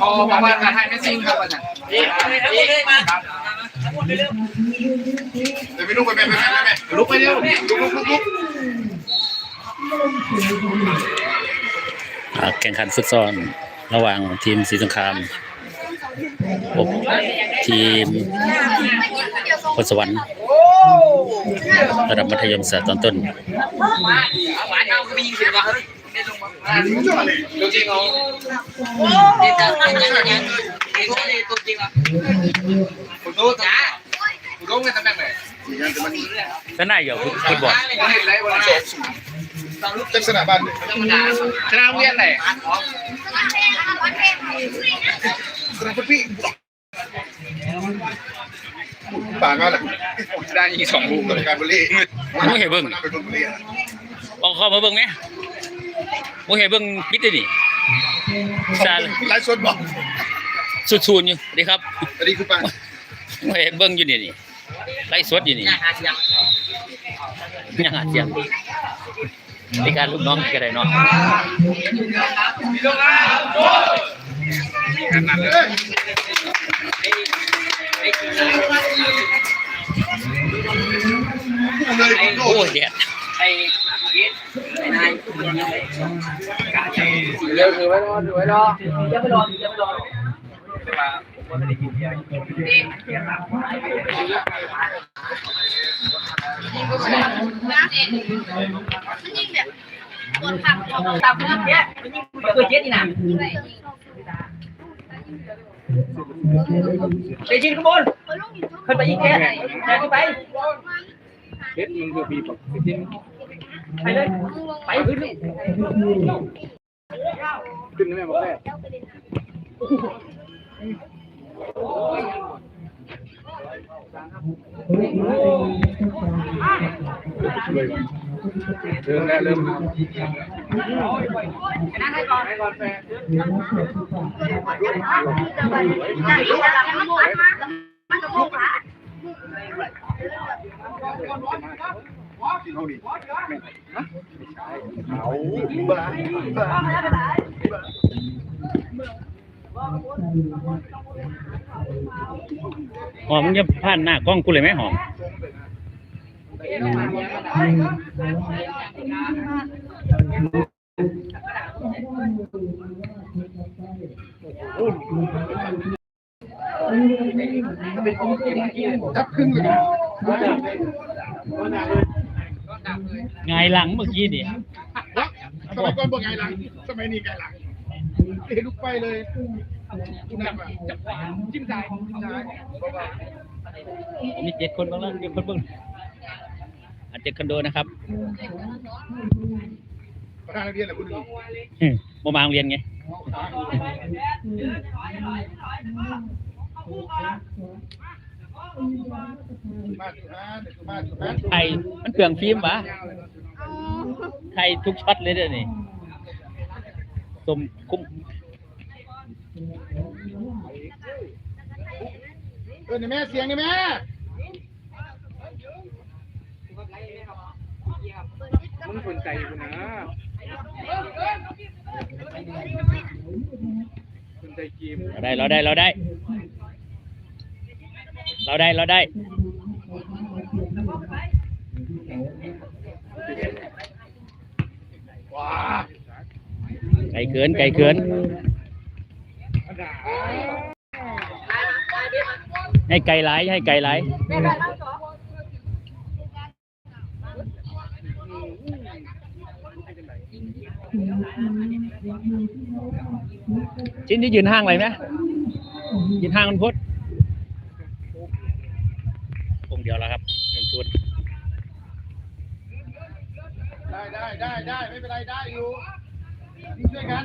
พอประมาณการให้ไม่สิ่งครับอาจารย์เดี๋ยวไปลุกไปไปไปไปลุกไปเร็วลุกลุกลุกแข่งขันฟุตซอลระหว่างทีมศรีสงคราม พบทีมพลสวรรค์ระดับมัธยมศึกษาตอนต้นจริงเอาคุณตู้จ้าคุณตู้เงินตำแหน่งไหนานแต่มันก็น่าอยู่ฟุตบอลมันเห็นไรวันสองเต็นามบ้านชนะเวียนไหน สนามฟุตพี่ป่างก็แหละได้ยิงสองลูกกับการบุรีเป็นบุรีเอาเข้ามาเบิ่งไหมบ่เห็นเบิ่งปิดได้นี่ซาไลฟ์สดบอกสุดๆอยู่สวัสดีครับอันนี้คือปังบ่เห็นเบิ่งอยู่นี่นี่ไล่สดอยู่นี่ยังหาเสียงในการลูกน้องก็ได้เนาะ ขนาดเลยโอ้ยแดดเร็วถือไว้รอถือไว้รอตับเนื้อเนี้ยมันคือเจ็ดนี่นะไปยิงข้างบนขึ้นไปยิงแกแกขึ้นไปเฮ็ ดมึงคือปีปกจริงไปเลยไปขึ้นขึ้นแม่บอกแม่ เริ่มแล้วเริ่มนั่งให้ก่อนให้ก่อนแฟนเอาดิเอาบ้าหอมมึงจะผ่านหน้ากล้องกูเลยไหมหอม จับขึ้นเลยไงายหลังเมื่อกี้นี่สมัยก่อนบอกไงหลัง สมัยนี้ไงหลังเห็นลูกไปเลยคุณนับอะจับขวาจิ้มซ้ายจิ้มซ้าย มีเจ็ดคนบ้างแล้วเจ็ดคนเบ้าง อาจจะคอนโดนะครับประธานนักเรียนแหละคุณดูอืมบ่มาโรงเรียนไงมาจุฬาเด็กมาจุฬาไทยมันเปลืองฟิล์มวะไทยทุกช็อตเลยเด้อนี่สมคุ้มเออนี่แม่เสียงนี่แม่ มึงสนใจกูนะสนใจเกมเราได้เราได้เราได้ เราได้เราได้ว้าไก่เกินไก่เกินให้ไก่หลายให้ไก่หลาย ชิ้นที่ยืนห้างอะไรนะยืนห้างมันพุทธองค์เดียวแล้วครับหนึ่งชุดได้ได้ได้ได้ไม่เป็นไรได้อยู่ช่วยกัน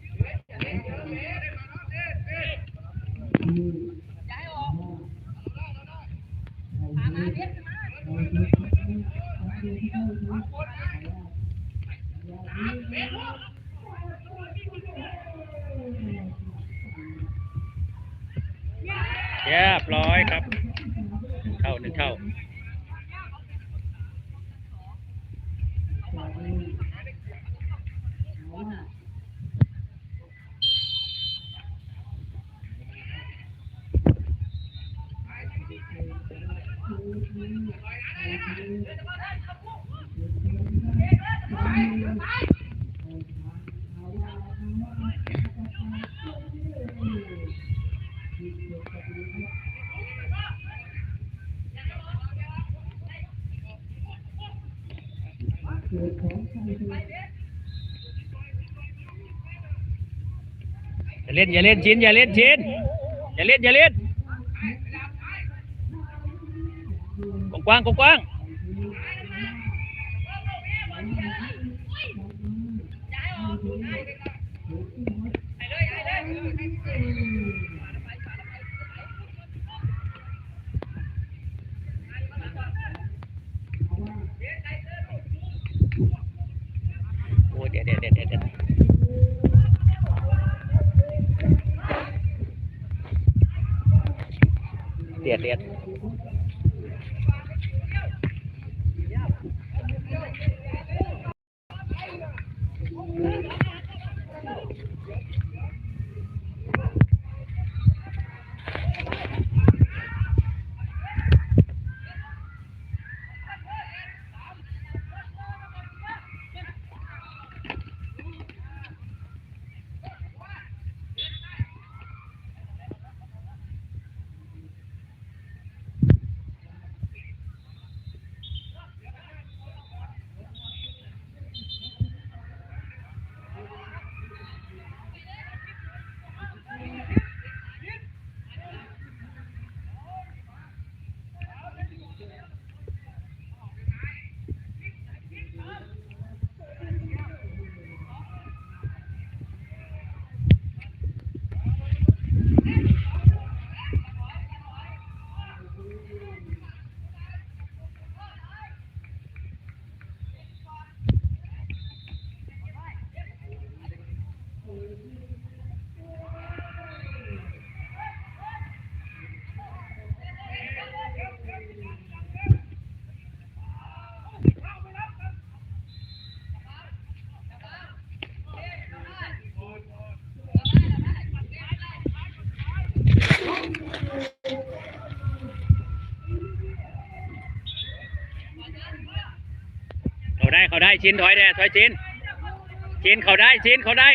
เรียบร้อยครับ เท่าหนึ่งเท่า อย่า เล่นอย่าเล่นชินอย่าเล่นชินอย่าเล่นอย่าเล่นกว้างกว้างๆโอ้ยเดี๋ยวเดี๋ยวเดี๋ยว เดียดเดียด เขาได้ชิ้นถอยเด้ถอยชิ้นชิ้นเขาได้ชิ้นเขาได้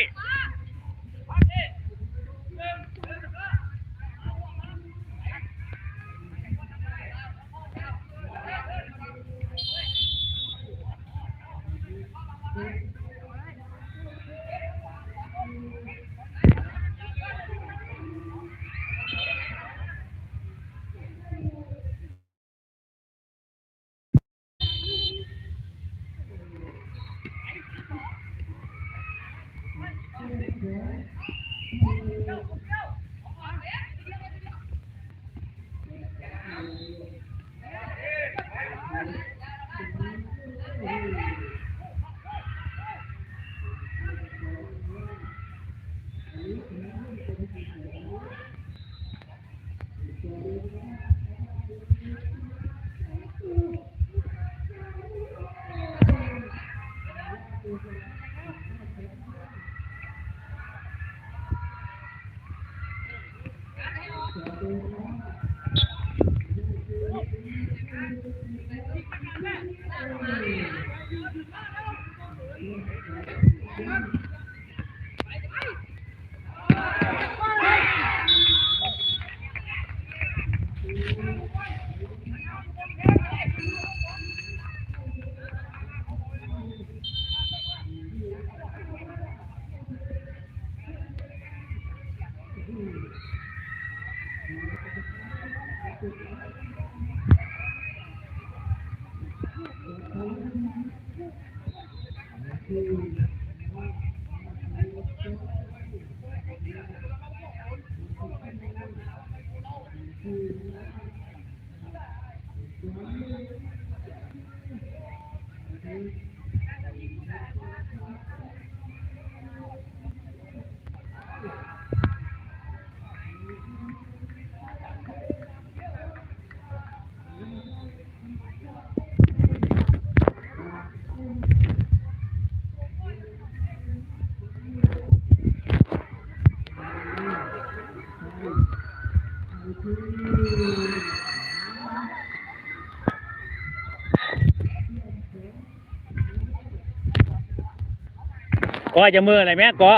ก็จะมืออะไรแม่ก็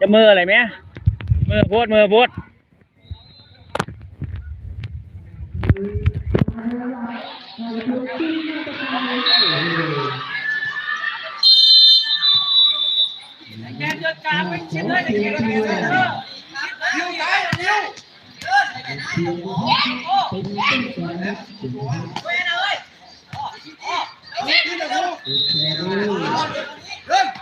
จะมืออะไรแม่มือโพดมือโพดแกเ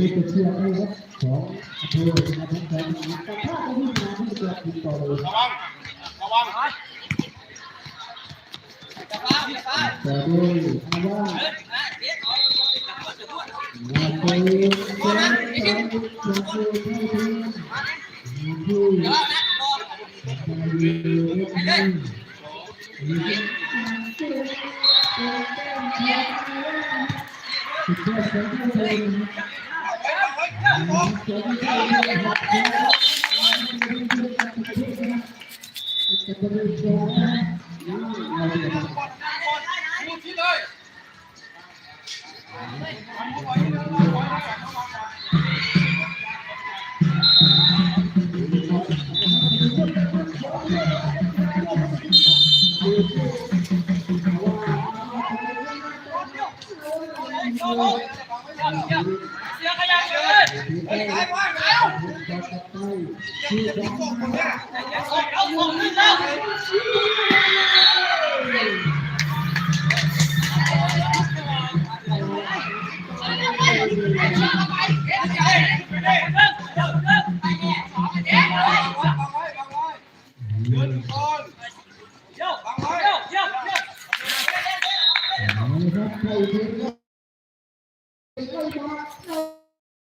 นี่เป็นเชือกนะครับของอำเภอมาทั้งแถวนี้แต่ถ้าจะวิ่งมาที่จะติดต่อเลยระวังระวังแต่ด้วยอาว่ามาไปเจอกันจะเจอที่ที่ที่ สุด ที่